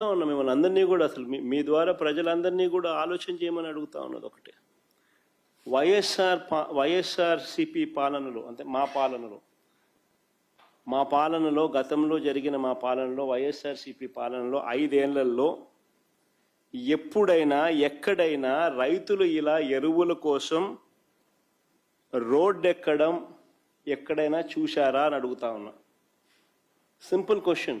ఉన్నా మిమ్మల్ని అందరినీ కూడా అసలు మీ ద్వారా ప్రజలందరినీ కూడా ఆలోచన చేయమని అడుగుతా ఉన్నది ఒకటే. వైఎస్ఆర్ పా వైఎస్ఆర్ పాలనలో అంటే మా పాలనలో మా పాలనలో గతంలో జరిగిన మా పాలనలో వైఎస్ఆర్సిపి పాలనలో ఐదేళ్ళలో ఎప్పుడైనా ఎక్కడైనా రైతులు ఇలా ఎరువుల కోసం రోడ్డెక్కడం ఎక్కడైనా చూశారా అని అడుగుతా ఉన్నా. Simple question.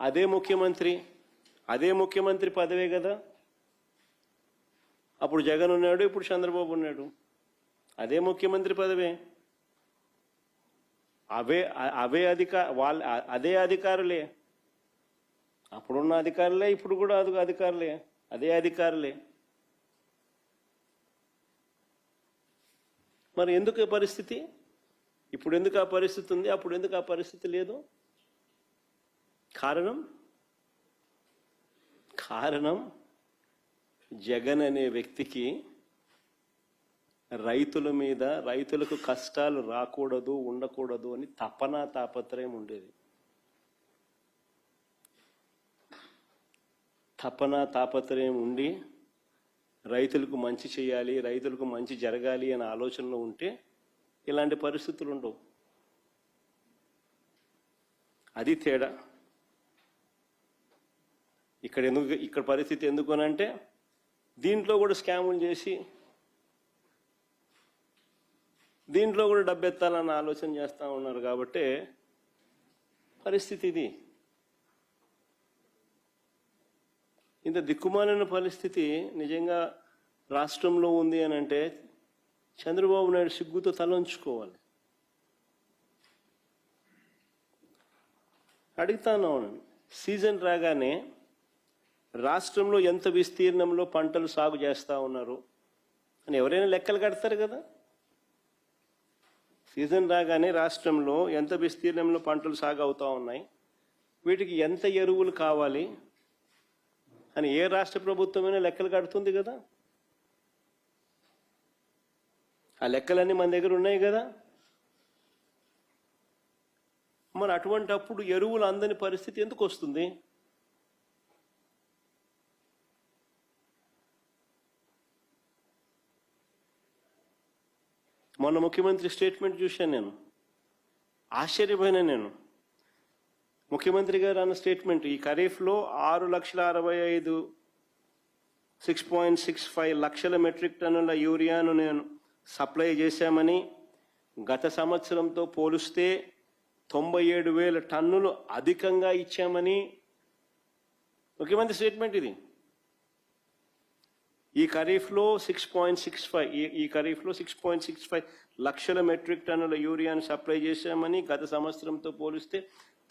అదే ముఖ్యమంత్రి అదే ముఖ్యమంత్రి పదవే కదా. అప్పుడు జగన్ ఉన్నాడు ఇప్పుడు చంద్రబాబు ఉన్నాడు. అదే ముఖ్యమంత్రి పదవే. అవే అవే అధిక వాళ్ళ అదే అధికారులే. అప్పుడున్న అధికారులే ఇప్పుడు కూడా అది అధికారులే. అదే అధికారులే. మరి ఎందుకు పరిస్థితి? ఇప్పుడు ఎందుకు ఆ పరిస్థితి ఉంది? అప్పుడు ఎందుకు ఆ పరిస్థితి లేదు? కారణం? కారణం జగన్ అనే వ్యక్తికి రైతుల మీద రైతులకు కష్టాలు రాకూడదు ఉండకూడదు అని తపన తాపత్రయం ఉండేది. తపన తాపత్రయం ఉండి రైతులకు మంచి చేయాలి రైతులకు మంచి జరగాలి అనే ఆలోచనలో ఉంటే ఇలాంటి పరిస్థితులు ఉండవు. అది తేడా. ఇక్కడ ఎందుకు ఇక్కడ పరిస్థితి ఎందుకు అని అంటే దీంట్లో కూడా స్కాములు చేసి దీంట్లో కూడా డబ్బెత్తాలన్న ఆలోచన చేస్తూ ఉన్నారు కాబట్టి పరిస్థితి ఇది. ఇంత దిక్కుమాలిన పరిస్థితి నిజంగా రాష్ట్రంలో ఉంది అని అంటే చంద్రబాబు నాయుడు సిగ్గుతో తలంచుకోవాలి. అడుగుతాను సీజన్ రాగానే రాష్ట్రంలో ఎంత విస్తీర్ణంలో పంటలు సాగు చేస్తూ ఉన్నారు అని ఎవరైనా లెక్కలు కడతారు కదా? సీజన్ రాగానే రాష్ట్రంలో ఎంత విస్తీర్ణంలో పంటలు సాగు అవుతూ ఉన్నాయి? వీటికి ఎంత ఎరువులు కావాలి? అని ఏ రాష్ట్ర ప్రభుత్వమైనా లెక్కలు కడుతుంది కదా? ఆ లెక్కలన్నీ మన దగ్గర ఉన్నాయి కదా? మరి అటువంటి అప్పుడు ఎరువులు అందని పరిస్థితి ఎందుకు వస్తుంది? మొన్న ముఖ్యమంత్రి స్టేట్మెంట్ చూశాను నేను. ఆశ్చర్యపోయినా నేను. ముఖ్యమంత్రి గారు అన్న స్టేట్మెంట్ ఈ ఖరీఫ్లో ఆరు లక్షల అరవై ఐదు సిక్స్ పాయింట్ సిక్స్ ఫైవ్ లక్షల మెట్రిక్ టన్నుల యూరియాను నేను సప్లై చేశామని గత సంవత్సరంతో పోలిస్తే తొంభై ఏడు వేల టన్నులు అధికంగా ఇచ్చామని ముఖ్యమంత్రి స్టేట్మెంట్ ఇది. ఈ ఖరీఫ్లో సిక్స్ పాయింట్ సిక్స్ ఫైవ్ ఈ ఖరీఫ్లో సిక్స్ పాయింట్ సిక్స్ ఫైవ్ లక్షల మెట్రిక్ టన్నుల యూరియాను సప్లై చేశామని గత సంవత్సరంతో పోలిస్తే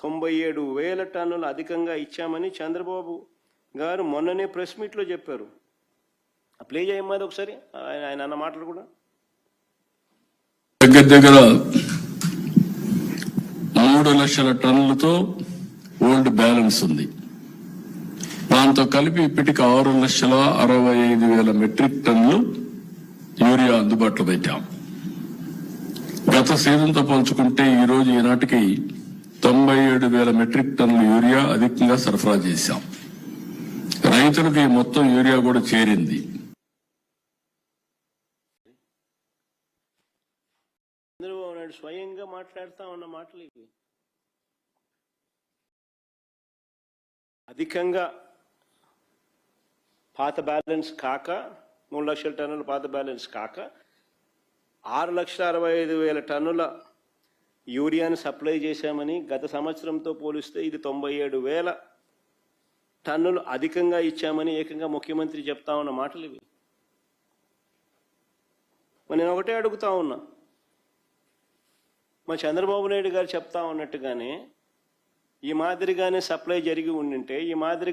తొంభై ఏడు వేల టన్నులు అధికంగా ఇచ్చామని చంద్రబాబు గారు మొన్ననే ప్రెస్ మీట్లో చెప్పారు. ప్లే చేయమ్మది ఒకసారి ఆయన ఆయన అన్న మాటలు కూడా. దగ్గర దగ్గర మూడు లక్షల టన్నులతో ఓల్డ్ బ్యాలెన్స్ ఉంది. దాంతో కలిపి ఇప్పటికి ఆరు లక్షల అరవై ఐదు వేల మెట్రిక్ టన్నులు యూరియా అందుబాటులో పెట్టాం. గత సీజన్తో పోల్చుకుంటే ఈ రోజు ఈనాటికి తొంభై ఏడు వేల మెట్రిక్ టన్నుల యూరియా అధికంగా సరఫరా చేశాం. రైతులకు ఈ మొత్తం యూరియా కూడా చేరింది. చంద్రబాబు నాయుడు స్వయంగా మాట్లాడుతూ ఉన్న మాటలు ఇవి. అధికంగా పాత బ్యాలెన్స్ కాక మూడు లక్షల టన్నుల పాత బ్యాలెన్స్ కాక ఆరు లక్షల అరవై ఐదు వేల టన్నుల యూరియాను సప్లై చేశామని గత సంవత్సరంతో పోలిస్తే ఇది తొంభై ఏడు వేల టన్నులు అధికంగా ఇచ్చామని ఏకంగా ముఖ్యమంత్రి చెప్తా ఉన్న మాటలు ఇవి. మరి నేను ఒకటే అడుగుతా ఉన్నా. మా చంద్రబాబు నాయుడు గారు చెప్తా ఉన్నట్టుగానే ఈ మాదిరిగానే సప్లై జరిగి ఉండింటే ఈ మాదిరి